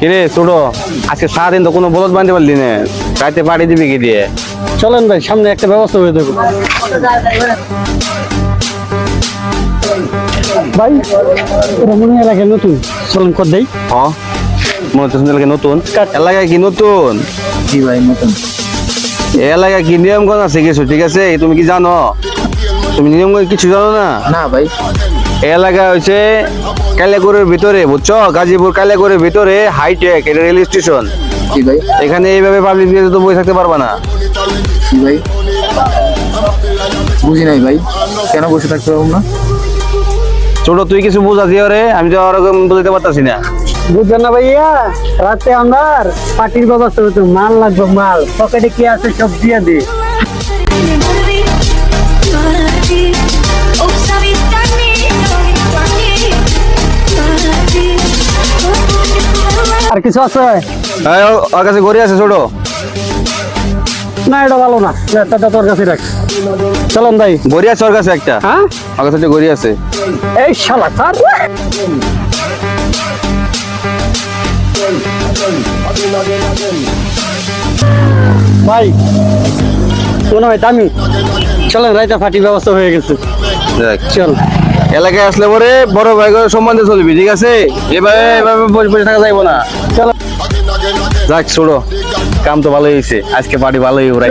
কিরে ছোটো আজকে সারাদিন তো কোনো বলদ বাঁধতে পারলি না। রাতে পাড়ি দিবি কি দিয়ে? চলেন ভাই সামনে একটা ব্যবস্থা হয়ে দেবো। ভাই রমণী এলাকায় নতুন। চলেন কর দেই। হ মনে হচ্ছে লাগে নতুন? এলাকায় কি নতুন? জি ভাই নতুন। এলাকায় কি নিয়মগণ আছে কিছু ঠিক আছে? তুমি কি জানো? তুমি নিয়মগণ কিছু জানো না? না ভাই। এলাকা হচ্ছে কালিয়াকুরের ভিতরে বুঝছ? গাজীপুর কালিয়াকুরের ভিতরে হাইটেক এটা রেল স্টেশন ভাই? এখানে এইভাবে পাবলিক দিয়ে তো বই থাকতে পারবা না। ভাই? বুঝি নাই ভাই। কেন বসে থাকতে পারব না? ছোট তুই কিছু বুঝা দিয়ে রে আমি তো ওরকম বুঝতে পারতাছি না। বুঝছেন না ভাইয়া রাতে আমার পার্টির ব্যবস্থা হতো মাল লাগবে মাল। পকেটে কি আছে সব দিয়ে দি। কিছু আছে ওর কাছে ঘড়ি আছে ছোট। না এটা ভালো না। ল্যাপটপটা তোর কাছে রাখ। চলুন ভাই। ঘড়ি আছে ওর কাছে একটা? হ্যাঁ? ওর কাছে ঘড়ি আছে। এই শালা স্যার ভাই শোনো ভাই দামি। চলেন রাইতা ফাটির ব্যবস্থা হয়ে গেছে। দেখ। চল। এলাকায় আসলে পরে বড় ভাই সম্বন্ধে চলবি, ঠিক আছে? এভাবে এভাবে বসে বসে থাকা যাইবো না। চলো। যাক, ছোড়ো। কাম তো ভালোই হয়েছে আজকে পার্টি ভালোই ভাই।